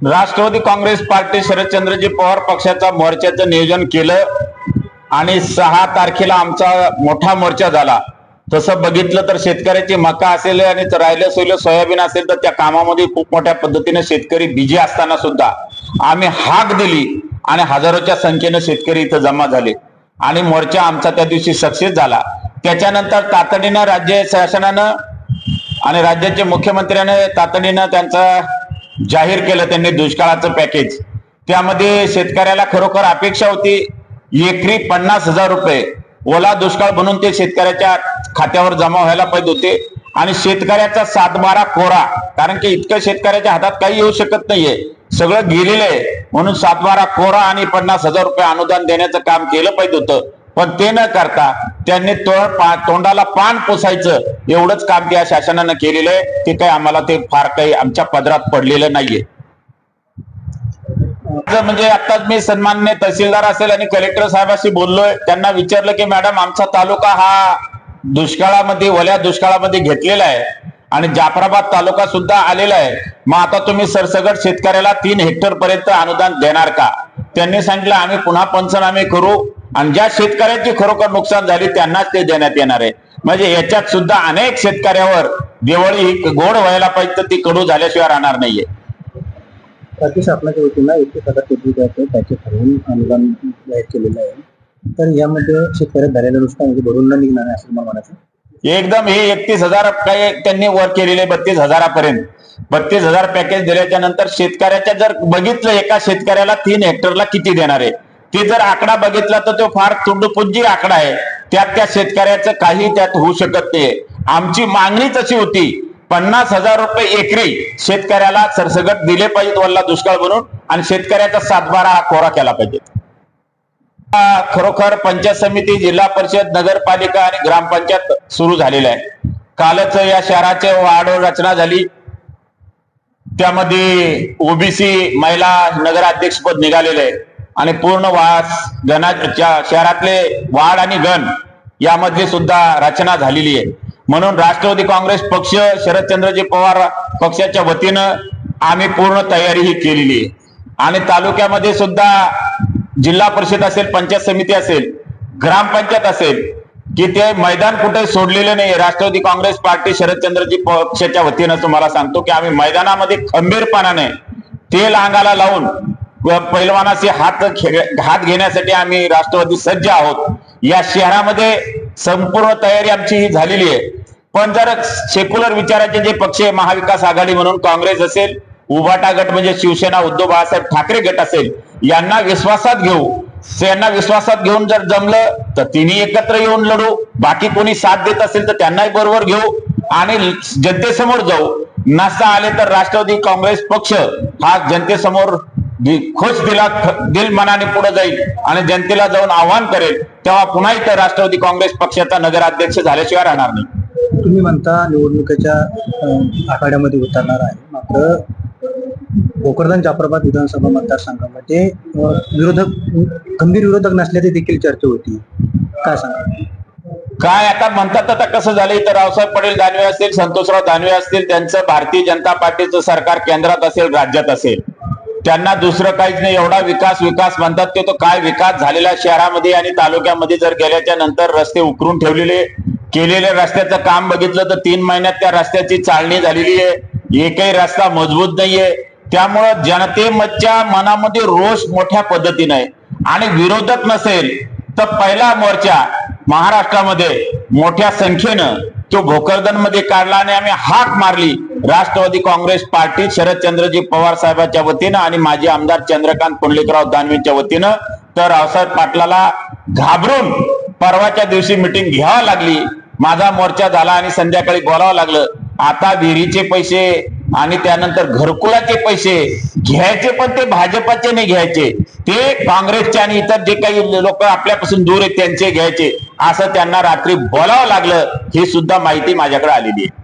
Rashtrawadi Congress party Sharadchandraji Pawar पक्षाचा मोर्चाचं नियोजन केलं आणि सहा तारखेला आमचा मोठा मोर्चा झाला. तसं बघितलं तर शेतकऱ्याची मका असेल आणि राहिलं सोयलं सोयाबीन असेल तर त्या कामामध्ये खूप मोठ्या पद्धतीने शेतकरी बिजी असताना सुद्धा आम्ही हाक दिली आणि हजारोच्या संख्येनं शेतकरी इथं जमा झाले. आणि मोर्चा आमचा त्या दिवशी सक्सेस झाला. त्याच्यानंतर तातडीनं राज्य शासनानं आणि राज्याचे मुख्यमंत्र्याने तातडीनं त्यांचा जाहीर केलं त्यांनी दुष्काळाचं पॅकेज त्यामध्ये शेतकऱ्याला खरोखर अपेक्षा होती एकरी पन्नास हजार रुपये. ओला दुष्काळ म्हणून ते शेतकऱ्याच्या खात्यावर जमा व्हायला पाहिजे होते. आणि शेतकऱ्याचा सातबारा कोरा कारण की इतकं शेतकऱ्याच्या हातात काही येऊ शकत नाहीये. सगळं गेलेलं आहे. म्हणून सातबारा कोरा आणि पन्नास हजार रुपये अनुदान देण्याचं काम केलं पाहिजे होतं. पण ते न करता त्यांनी तोंडाला पान पोसायचं एवढंच काम त्या शासनानं केलेलं आहे. ते काही आम्हाला ते फार काही आमच्या पदरात पडलेलं नाहीये. म्हणजे आताच मी सन्मान्य तहसीलदार असेल आणि कलेक्टर साहेबांशी बोललोय त्यांना विचारलं की मॅडम आमचा तालुका हा दुष्काळामध्ये ओल्या दुष्काळामध्ये घेतलेला आहे आणि जाफराबाद तालुका सुद्धा आलेला आहे. मग आता तुम्ही सरसगट शेतकऱ्याला तीन हेक्टर पर्यंत अनुदान देणार का? त्यांनी सांगितलं आम्ही पुन्हा पंचनामे करू आणि ज्या शेतकऱ्याची खरोखर नुकसान झाली त्यांनाच ते देण्यात येणार आहे. म्हणजे याच्यात सुद्धा अनेक शेतकऱ्यावर दिवाळी ही गोड व्हायला पाहिजे तर ती कडू झाल्याशिवाय राहणार नाहीये. राज्य शासनाच्या वतीनं एकतीस हजार कोटी रुपयाचं पॅकेज ठरवून अनुदान जाहीर केलेलं आहे. तर यामध्ये शेतकऱ्यात झालेलं नुकसान म्हणजे भरून न निघणार आहे असं मला म्हणायचं एकदम हे एकतीस हजार काही त्यांनी वर केलेले बत्तीस हजारापर्यंत. बत्तीस हजार पॅकेज दिल्याच्या नंतर शेतकऱ्याच्या जर बघितलं एका शेतकऱ्याला तीन हेक्टरला किती देणार आहे? ते जर आकडा बघितला तर तो फार तुंडपुंजी आकडा आहे. त्यात त्या शेतकऱ्याचं काही त्यात होऊ शकत नाही. आमची मागणीच अशी होती पन्नास हजार रुपये एकरी शेतकऱ्याला सरसगट दिले पाहिजेत वल्ला दुष्काळ बनून आणि शेतकऱ्याचा सातबारा हा कोरा केला पाहिजे खरोखर पंचायत समिती जिल्हा परिषद नगरपालिका आणि ग्रामपंचायत सुरू झालेलं आहे. कालच या शहराचे वाढ रचना झाली. त्यामध्ये ओबीसी महिला नगराध्यक्षपद निघालेले आहे. आणि पूर्ण वास गणाच्या शहरातले वाढ आणि गण यामध्ये सुद्धा रचना झालेली आहे. म्हणून राष्ट्रवादी काँग्रेस पक्ष शरदचंद्रजी पवार पक्षाच्या वतीनं आम्ही पूर्ण तयारी ही केलेली आहे. आणि तालुक्यामध्ये सुद्धा जिल्हा परिषद असेल पंचायत समिती असेल ग्रामपंचायत असेल की ते मैदान कुठे सोडलेले नाही. राष्ट्रवादी काँग्रेस पार्टी शरदचंद्रजी पक्षाच्या वतीनं तुम्हाला सांगतो की आम्ही मैदानामध्ये खंबीरपणाने तेल अंगाला लावून पैलवानाचे हात खे- हात घेण्यासाठी आम्ही राष्ट्रवादी सज्ज आहोत. या शहरामध्ये संपूर्ण तयारी आमची ही झालेली आहे. पण जर सेक्युलर विचाराचे जे पक्ष महाविकास आघाडी म्हणून काँग्रेस असेल उभाटा गट म्हणजे शिवसेना उद्धव बाळासाहेब ठाकरे गट असेल यांना विश्वासात घेऊ. यांना विश्वासात घेऊन जर जमलं तर तिन्ही एकत्र येऊन लढू. बाकी कोणी साथ देत असेल तर त्यांनाही बरोबर घेऊ. आणि जनतेसमोर जाऊ. नसता आले तर राष्ट्रवादी काँग्रेस पक्ष हा जनतेसमोर खुश दिला दिल मनाने पुढे जाईल आणि जनतेला जाऊन आव्हान करेल तेव्हा पुन्हा इथं राष्ट्रवादी काँग्रेस पक्षाचा नगराध्यक्ष झाल्याशिवाय राहणार नाही. तुम्ही म्हणता निवडणुकीच्या आखाड्यामध्ये उतरणार आहे. मात्र भोकरदन जाफराबाद विधानसभा मतदारसंघामध्ये विरोधक गंभीर विरोधक नसल्याची देखील चर्चा होती. काय सांगा काय आता म्हणतात आता कसं झालंय तर रावसाहेब पटेल दानवे असतील संतोषराव दानवे असतील त्यांचं भारतीय जनता पार्टीचं सरकार केंद्रात असेल राज्यात असेल. त्यांना दुसरं काहीच नाही एवढा विकास विकास म्हणतात ते तो काय विकास झालेला शहरामध्ये आणि तालुक्यामध्ये? जर गेल्याच्यानंतर रस्ते उकरून ठेवलेले केलेल्या रस्त्याचं काम बघितलं तर तीन महिन्यात त्या रस्त्याची चालणी झालेली आहे. एकही रस्ता मजबूत नाहीये. त्यामुळं जनतेच्या मनामध्ये रोष मोठ्या पद्धतीने आहे. आणि विरोधक नसेल तर पहिला मोर्चा महाराष्ट्रामध्ये मोठ्या संख्येनं तो भोकरदनमध्ये काढला आणि आम्ही हाक मारली. राष्ट्रवादी काँग्रेस पार्टी शरदचंद्रजी पवार साहेबांच्या वतीनं आणि माजी आमदार चंद्रकांत पुंडलिकराव दानवेच्या वतीनं तर रावसाहेब पाटलाला घाबरून परवाच्या दिवशी मिटिंग घ्यावी लागली. माझा मोर्चा झाला आणि संध्याकाळी बोलावं लागलं. आता विहिरीचे पैसे आणि त्यानंतर घरकुलाचे पैसे घ्यायचे पण ते भाजपाचे नाही घ्यायचे. ते काँग्रेसचे आणि इतर जे काही लोक आपल्यापासून दूर आहेत त्यांचे घ्यायचे. असं त्यांना रात्री बोलावं लागलं ही सुद्धा माहिती माझ्याकडे आलेली आहे.